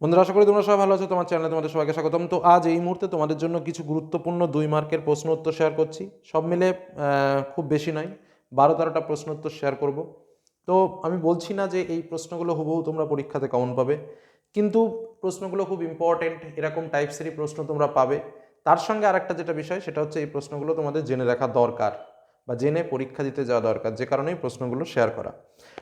বন্ধুরা, আশা করি তোমরা সবাই ভালো আছো, তোমার চ্যানেলে তোমাদের সবাইকে স্বাগতম। তো আজ এই মুহূর্তে তোমাদের জন্য কিছু গুরুত্বপূর্ণ দুই মার্কের প্রশ্ন উত্তর শেয়ার করছি। সব মিলে খুব বেশি নয়, বারো তেরোটা প্রশ্ন উত্তর শেয়ার করব। তো আমি বলছি না যে এই প্রশ্নগুলো হুবহু তোমরা পরীক্ষাতে কমন পাবে, কিন্তু প্রশ্নগুলো খুব ইম্পর্টেন্ট এরকম টাইপসেরই প্রশ্ন তোমরা পাবে। তার সঙ্গে আরেকটা যেটা বিষয়, সেটা হচ্ছে এই প্রশ্নগুলো তোমাদের জেনে রাখা দরকার। বা জেনে পরীক্ষা দিতে যাওয়া দরকার, যে কারণেই প্রশ্নগুলো শেয়ার করা।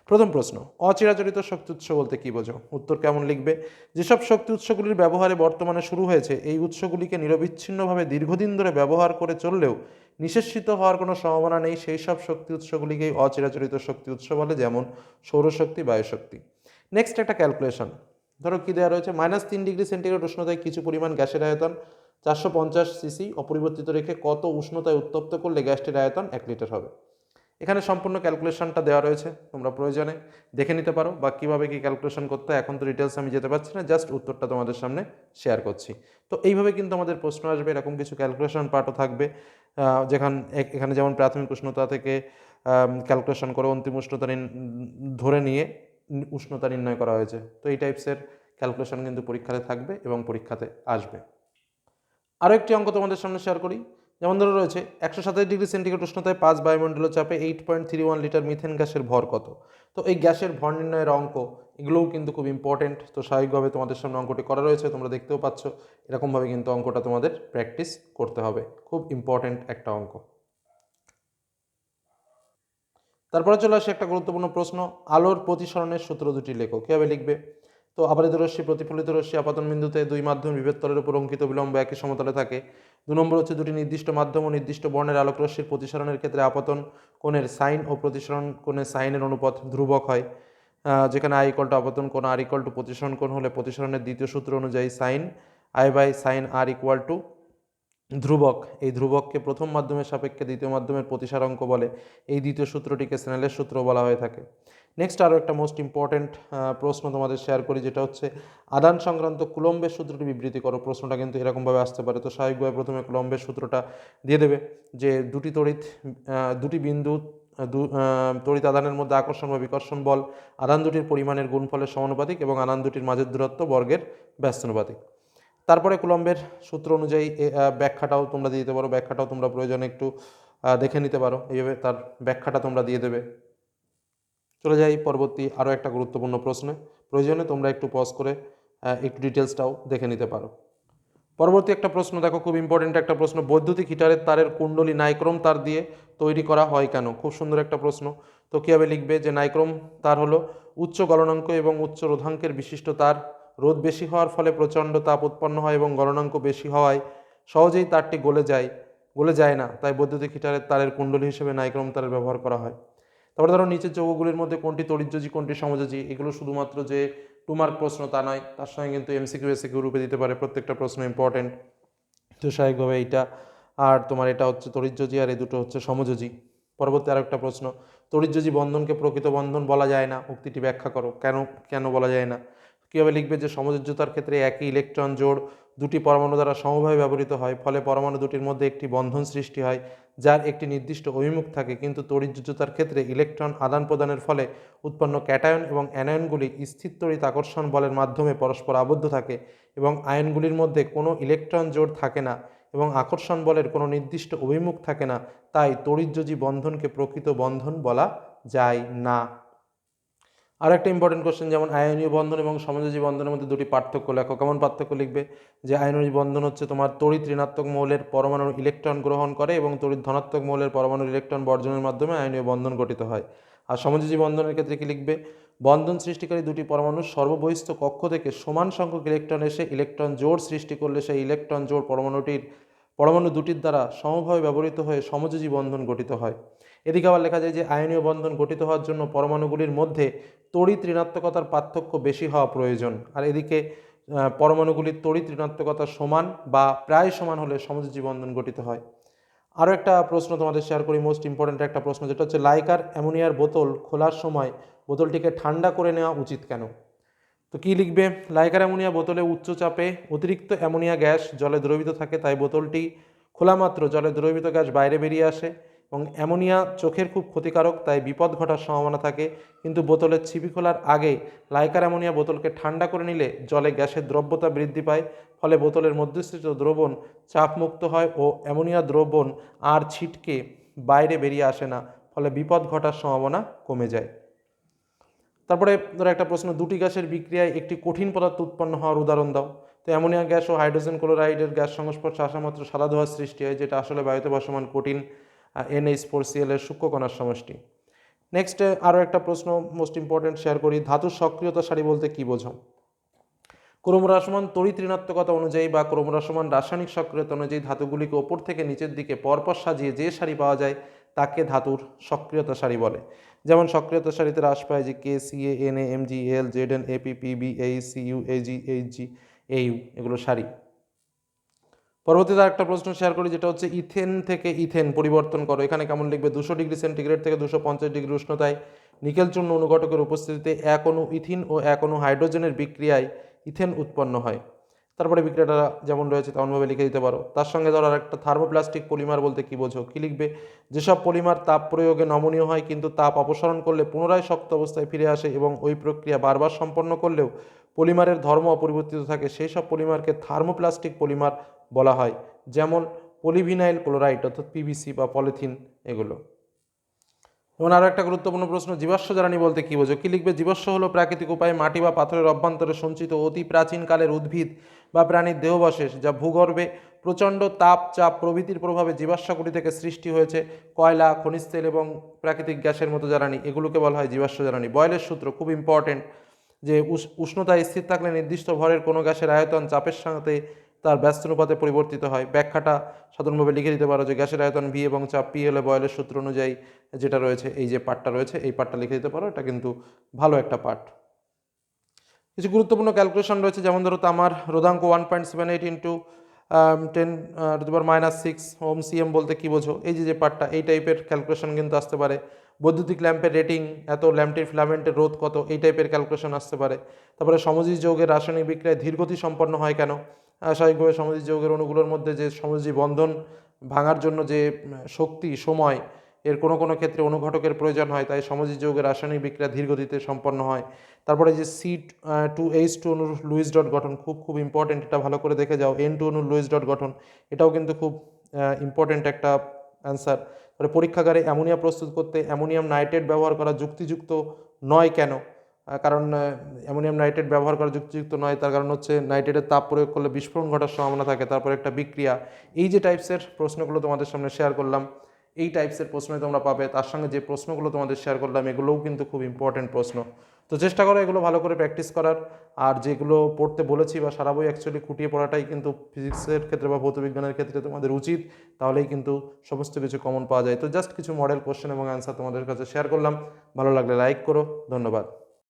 প্রথম প্রশ্ন, অচিরাচরিত শক্তি উৎস বলতে কী বোঝো? উত্তর কেমন লিখবে? যেসব শক্তি উৎসগুলির ব্যবহারে বর্তমানে শুরু হয়েছে, এই উৎসগুলিকে নিরবিচ্ছিন্নভাবে দীর্ঘদিন ধরে ব্যবহার করে চললেও নিঃশেষিত হওয়ার কোনো সম্ভাবনা নেই সেই সব শক্তি উৎসগুলিকেই অচিরাচরিত শক্তি উৎস বলে, যেমন সৌরশক্তি, বায়ুশক্তি। নেক্সট একটা ক্যালকুলেশন ধরো কী দেওয়া রয়েছে? মাইনাস তিন ডিগ্রি সেন্টিগ্রেড উষ্ণতায় কিছু পরিমাণ গ্যাসের আয়তন চারশো পঞ্চাশ সিসি অপরিবর্তিত রেখে কত উষ্ণতায় উত্তপ্ত করলে গ্যাসটির আয়তন এক লিটার হবে। এখানে সম্পূর্ণ ক্যালকুলেশনটা দেওয়া রয়েছে, তোমরা প্রয়োজনে দেখে নিতে পারো বা কীভাবে কী ক্যালকুলেশন করতে এখন তো ডিটেলস আমি যেতে পারছি না জাস্ট উত্তরটা তোমাদের সামনে শেয়ার করছি। তো এইভাবে কিন্তু আমাদের প্রশ্ন আসবে, এরকম কিছু ক্যালকুলেশন পার্টও থাকবে যেখান এখানে যেমন প্রাথমিক উষ্ণতা থেকে ক্যালকুলেশন করে অন্তিম উষ্ণতা ধরে নিয়ে উষ্ণতা নির্ণয় করা হয়েছে। তো এই টাইপসের ক্যালকুলেশন কিন্তু পরীক্ষাতে থাকবে এবং পরীক্ষাতে আসবে। আরও একটি অঙ্ক তোমাদের সামনে শেয়ার করি। যেমন ধরো রয়েছে, একশো সাতাশ ডিগ্রি সেন্টিগ্রেড উষ্ণতায় পাঁচ বায়ুমণ্ডলীয় চাপে eight point three one litre methane গ্যাসের ভর কত? তো এই গ্যাসের ভর নির্ণয়ের অঙ্ক, এগুলোও কিন্তু খুব ইম্পর্টেন্ট তো স্বাভাবিকভাবে তোমাদের সামনে অঙ্কটি করা রয়েছে, তোমরা দেখতেও পাচ্ছ। এরকমভাবে কিন্তু অঙ্কটা তোমাদের প্র্যাকটিস করতে হবে। খুব ইম্পর্টেন্ট একটা অঙ্ক। তারপরে চলে আসে একটা গুরুত্বপূর্ণ প্রশ্ন, আলোর প্রতিসরণের সূত্র দুটি লেখো। কীভাবে লিখবে? তো আপাতিত রশ্মি প্রতিফলিত রশ্মি আপাতন বিন্দুতে দুই মাধ্যম বিভেদ তলের উপর অঙ্কিত বিলম্ব একই সমতলে থাকে। দু নম্বর হচ্ছে দুটি নির্দিষ্ট মাধ্যম ও নির্দিষ্ট বর্ণের আলোক রশ্মির প্রতিসরণের ক্ষেত্রে আপাতন কোণের সাইন ও প্রতিসরণ কোণের সাইনের অনুপাত ধ্রুবক হয় যেখানে আই ইকল টু আপতন কোণ আর ইকল টু প্রতিসরণ কোণ হলে প্রতিসরণের দ্বিতীয় সূত্র অনুযায়ী sine I by sine R equal to ধ্রুবক। এই ধ্রুবককে প্রথম মাধ্যমের সাপেক্ষে দ্বিতীয় মাধ্যমের প্রতিসারাঙ্ক বলে। এই দ্বিতীয় সূত্রটিকে স্নেলের সূত্র বলা হয়ে থাকে। নেক্সট আরও একটা মোস্ট ইম্পর্ট্যান্ট প্রশ্ন তোমাদের শেয়ার করি, যেটা হচ্ছে আদান সংক্রান্ত কুলম্বের সূত্রটি বিবৃতি করো। প্রশ্নটা কিন্তু এরকমভাবে আসতে পারে। তো স্বাভাবিকভাবে প্রথমে কুলম্বের সূত্রটা দিয়ে দেবে যে দুটি তড়িৎ দুটি বিন্দু তড়িৎ আদানের মধ্যে আকর্ষণ বা বিকর্ষণ বল, আদান দুটির পরিমাণের গুণফলের সমানুপাতিক এবং আদান দুটির মাঝের দূরত্ব বর্গের ব্যস্তানুপাতিক। তারপরে কুলম্বের সূত্র অনুযায়ী ব্যাখ্যাটাও তোমরা দিয়ে দিতে পারো। ব্যাখ্যাটাও তোমরা প্রয়োজনে একটু দেখে নিতে পারো। এইভাবে তার ব্যাখ্যাটা তোমরা দিয়ে দেবে। চলে যাই পরবর্তী আরও একটা গুরুত্বপূর্ণ প্রশ্নে। প্রয়োজনে তোমরা একটু পজ করে একটু ডিটেলসটাও দেখে নিতে পারো। পরবর্তী একটা প্রশ্ন, দেখো খুব ইম্পর্টেন্ট একটা প্রশ্ন, বৈদ্যুতিক হিটারের তারের কুণ্ডলী নাইক্রোম তার দিয়ে তৈরি করা হয় কেন? খুব সুন্দর একটা প্রশ্ন। তো কীভাবে লিখবে যে নাইক্রোম তার হলো উচ্চ গলনাঙ্ক এবং উচ্চ রোধাঙ্কের বিশিষ্ট তার। রোদ বেশি হওয়ার ফলে প্রচণ্ড তাপ উৎপন্ন হয় এবং গলনাঙ্ক বেশি হওয়ায় সহজেই তারটি গলে যায় গলে যায় না। তাই বৈদ্যুতিক হিটারের তারের কুণ্ডলী হিসেবে নাইক্রোম তারের ব্যবহার করা হয়। তারপরে ধরো নিচের যৌগগুলির মধ্যে কোনটি তড়িৎযোজী কোনটি সমযোজী এগুলো শুধুমাত্র যে টু মার্ক প্রশ্ন তা নয়, তার সঙ্গে কিন্তু এমসিকিউ এসিকিউ রূপে দিতে পারে, প্রত্যেকটা প্রশ্ন ইম্পর্টেন্ট তো স্বাভাবিকভাবে এইটা, আর তোমার এটা হচ্ছে তড়িৎযোজী আর এই দুটো হচ্ছে সমযোজী পরবর্তী আরেকটা প্রশ্ন তড়িৎযোজী বন্ধনকে প্রকৃত বন্ধন বলা যায় না, উক্তিটি ব্যাখ্যা করো, কেন কেন বলা যায় না? কীভাবে লিখবে যে সমযোজ্যতার ক্ষেত্রে একই ইলেকট্রন জোড় দুটি পরমাণু দ্বারা সমভাবে ব্যবহৃত হয়, ফলে পরমাণু দুটির মধ্যে একটি বন্ধন সৃষ্টি হয়, যার একটি নির্দিষ্ট অভিমুখ থাকে। কিন্তু তড়িৎযোজ্যতার ক্ষেত্রে ইলেকট্রন আদান প্রদানের ফলে উৎপন্ন ক্যাটায়ন এবং অ্যানায়নগুলি স্থির তড়িৎ আকর্ষণ বলের মাধ্যমে পরস্পর আবদ্ধ থাকে এবং আয়নগুলির মধ্যে কোনো ইলেকট্রন জোড় থাকে না এবং আকর্ষণ বলের কোনো নির্দিষ্ট অভিমুখ থাকে না, তাই তড়িৎযোজী বন্ধনকে প্রকৃত বন্ধন বলা যায় না। আর একটা ইম্পর্টেন্ট কোশ্চেন যেমন আয়নীয় বন্ধন এবং সমযোজী বন্ধনের মধ্যে দুটি পার্থক্য লেখো। কেমন পার্থক্য লিখবে? যে আয়নীয় বন্ধন হচ্ছে তোমার তড়িৎ ঋণাত্মক মৌলের পরমাণুর ইলেকট্রন গ্রহণ করে এবং তড়িৎ ধনাত্মক মৌলের পরমাণুর ইলেকট্রন বর্জনের মাধ্যমে আয়নীয় বন্ধন গঠিত হয়। আর সমযোজী বন্ধনের ক্ষেত্রে কি লিখবে? বন্ধন সৃষ্টিকারী দুটি পরমাণুর সর্ববহিস্থ কক্ষ থেকে সমান সংখ্যক ইলেকট্রন এসে ইলেকট্রন জোড় সৃষ্টি করলে সেই ইলেকট্রন জোড় পরমাণুটির পরমাণু দুটির দ্বারা সমভাবে ব্যবহৃত হয়ে সমযোজী বন্ধন গঠিত হয়। এদিকে আবার লেখা যায় যে, আয়নীয় বন্ধন গঠিত হওয়ার জন্য পরমাণুগুলির মধ্যে তড়িৎ ঋণাত্মকতার পার্থক্য বেশি হওয়া প্রয়োজন। আর এদিকে পরমাণুগুলির তড়িৎ ঋণাত্মকতা সমান বা প্রায় সমান হলে সমযোজী বন্ধন গঠিত হয়। আরও একটা প্রশ্ন তোমাদের শেয়ার করি মোস্ট ইম্পর্ট্যান্ট একটা প্রশ্ন, যেটা হচ্ছে, লাইকার অ্যামোনিয়ার বোতল খোলার সময় বোতলটিকে ঠান্ডা করে নেওয়া উচিত কেন? তো কি লিখবে? লাইকার অ্যামোনিয়া বোতলে উচ্চ চাপে অতিরিক্ত অ্যামোনিয়া গ্যাস, জলে দ্রবীভূত থাকে তাই বোতলটি খোলা মাত্র। জলে দ্রবীভূত গ্যাস বাইরে বেরিয়ে আসে এবং অ্যামোনিয়া চোখের খুব ক্ষতিকারক তাই বিপদ ঘটার সম্ভাবনা থাকে। কিন্তু বোতলের ছিপি খোলার আগে লাইকার অ্যামোনিয়া বোতলকে ঠান্ডা করে নিলে জলে গ্যাসের দ্রব্যতা বৃদ্ধি পায়, ফলে বোতলের মধ্যস্থিত দ্রবণ চাপমুক্ত হয় ও অ্যামোনিয়া দ্রবণ আর ছিটকে বাইরে বেরিয়ে আসে না, ফলে বিপদ ঘটার সম্ভাবনা কমে যায়। তারপরে ধরো একটা প্রশ্ন, দুটি গ্যাসের বিক্রিয়ায় একটি কঠিন পদার্থ উৎপন্ন হওয়ার উদাহরণ দাও। তো অ্যামোনিয়া গ্যাস ও হাইড্রোজেন ক্লোরাইডের গ্যাস সংস্পর্শে আসা মাত্র সাদা ধোঁয়ার সৃষ্টি হয়, যেটা আসলে বায়ুতে ভাসমান কঠিন এনএইচ ফোর সিএল এর সূক্ষ্মকণার সমষ্টি। নেক্সট আরও একটা প্রশ্ন মোস্ট ইম্পর্টেন্ট শেয়ার করি, ধাতুর সক্রিয়তা সারি বলতে কী বোঝো ক্রমহ্রাসমান তড়িৎ ঋণাত্মকতা অনুযায়ী বা ক্রমহ্রাসমান রাসায়নিক সক্রিয়তা অনুযায়ী ধাতুগুলিকে ওপর থেকে নিচের দিকে পরপর সাজিয়ে যে সারি পাওয়া যায় তাকে ধাতুর সক্রিয়তা সারি বলে। যেমন সক্রিয়তা সারিতে হ্রাস পায় যে K, C, A, N, A, M, G L, Z, N A P P B এই C, U, A, G H G, A, U, এগুলো সারি। পরবর্তীতে একটা প্রশ্ন শেয়ার করি, যেটা হচ্ছে ইথেন থেকে ইথেন পরিবর্তন করো। এখানে কেমন লিখবে? দুশো ডিগ্রি সেন্টিগ্রেড থেকে দুশো পঞ্চাশ ডিগ্রি উষ্ণতায় নিকেল চূর্ণ অনুঘটকের উপস্থিতিতে এক অণু ইথিন ও এক অণু হাইড্রোজেনের বিক্রিয়ায় ইথেন উৎপন্ন হয়। তারপরে বিক্রিয়াটা যেমন রয়েছে তেমনভাবে লিখে দিতে পারো। তার সঙ্গে ধরো একটা থার্মোপ্লাস্টিক পলিমার বলতে কী বোঝো? কী লিখবে? যেসব পলিমার তাপ প্রয়োগে নমনীয় হয় কিন্তু তাপ অপসারণ করলে পুনরায় শক্ত অবস্থায় ফিরে আসে এবং ওই প্রক্রিয়া বারবার সম্পন্ন করলেও পলিমারের ধর্ম অপরিবর্তিত থাকে, সেই সব পলিমারকে থার্মোপ্লাস্টিক পলিমার বলা হয়। যেমন পলিভিনাইল ক্লোরাইড অর্থাৎ পিভিসি বা পলিথিন এগুলো। এবং আরও একটা গুরুত্বপূর্ণ প্রশ্ন, জীবাশ্ম জ্বালানি বলতে কী বোঝো? কী লিখবে? জীবাশ্ম হলো প্রাকৃতিক উপায়ে মাটি বা পাথরের অভ্যন্তরে সঞ্চিত অতি প্রাচীনকালের উদ্ভিদ বা প্রাণীর দেহবশেষ, যা ভূগর্ভে প্রচণ্ড তাপ, চাপ, প্রভৃতির প্রভাবে জীবাশ্মগুলি থেকে সৃষ্টি হয়েছে। কয়লা, খনিজ তেল এবং প্রাকৃতিক গ্যাসের মতো জ্বালানি, এগুলোকে বলা হয় জীবাশ্ম জ্বালানি। বয়লের সূত্র খুব ইম্পর্টেন্ট যে উষ- উষ্ণতা স্থির থাকলে নির্দিষ্ট ভরের কোনো গ্যাসের আয়তন চাপের সাথে তার ব্যস্ত অনুপাতে পরিবর্তিত হয়। ব্যাখ্যাটা সাধারণভাবে লিখে দিতে পারো যে গ্যাসের আয়তন ভি এবং চাপ পি হলে বয়লের সূত্র অনুযায়ী যেটা রয়েছে, এই যে পার্টটা রয়েছে, এই পার্টটা লিখে দিতে পারো। এটা কিন্তু ভালো একটা পার্ট কিছু গুরুত্বপূর্ণ ক্যালকুলেশন রয়েছে, যেমন ধরো তামার রোধাঙ্ক one point seven eight into ten to minus six ohm cm বলতে কী বোঝো? এই যে যে পার্টটা এই টাইপের ক্যালকুলেশন কিন্তু আসতে পারে। বৈদ্যুতিক ল্যাম্পের রেটিং এত ল্যাম্পটির ফিলামেন্টের রোধ কত? এই টাইপের ক্যালকুলেশন আসতে পারে। তারপরে সমজিজ যৌগের রাসায়নিক বিক্রিয়ায় ধীরগতি সম্পন্ন হয় কেন? স্বাভাবিকভাবে সমজিজ যোগের অনুগুলোর মধ্যে যে সমজি বন্ধন ভাঙার জন্য যে শক্তি, সময়, এর কোনো কোনো ক্ষেত্রে অনুঘটকের প্রয়োজন হয়, তাই সমজিজ যৌগের রাসায়নিক বিক্রিয়া ধীরগতিতে সম্পন্ন হয়। তারপরে যে সি টু এইচ টু অনুর লুইস ডট গঠন খুব খুব ইম্পর্টেন্ট এটা ভালো করে দেখে যাও। এন টু অনুর লুইস ডট গঠন, এটাও কিন্তু খুব ইম্পর্টেন্ট একটা অ্যান্সার তারপরে পরীক্ষাগারে অ্যামোনিয়া প্রস্তুত করতে অ্যামোনিয়াম নাইট্রেট ব্যবহার করা যুক্তিযুক্ত নয় কেন? কারণ অ্যামোনিয়াম নাইট্রেট ব্যবহার করা যুক্তিযুক্ত নয়। তার কারণ হচ্ছে নাইট্রেটের তাপ প্রয়োগ করলে বিস্ফোরণ ঘটার সম্ভাবনা থাকে, তারপর একটা বিক্রিয়া। এই যে টাইপসের প্রশ্নগুলো তোমাদের সামনে শেয়ার করলাম, এই টাইপসের প্রশ্নই তোমরা পাবে। তার সঙ্গে যে প্রশ্নগুলো তোমাদের শেয়ার করলাম, এগুলোও কিন্তু খুব ইম্পর্টেন্ট প্রশ্ন। তো চেষ্টা করো এগুলো ভালো করে প্র্যাকটিস করার। আর যেগুলো পড়তে বলেছি বা সারা বই অ্যাকচুয়ালি খুঁটিয়ে পড়াটাই কিন্তু ফিজিক্সের ক্ষেত্রে বা ভৌতবিজ্ঞানের ক্ষেত্রে তোমাদের উচিত। তাহলেই কিন্তু সমস্ত কিছু কমন পাওয়া যায়। তো জাস্ট কিছু মডেল কোশ্চেন এবং অ্যান্সার তোমাদের কাছে শেয়ার করলাম। ভালো লাগলে লাইক করো। ধন্যবাদ।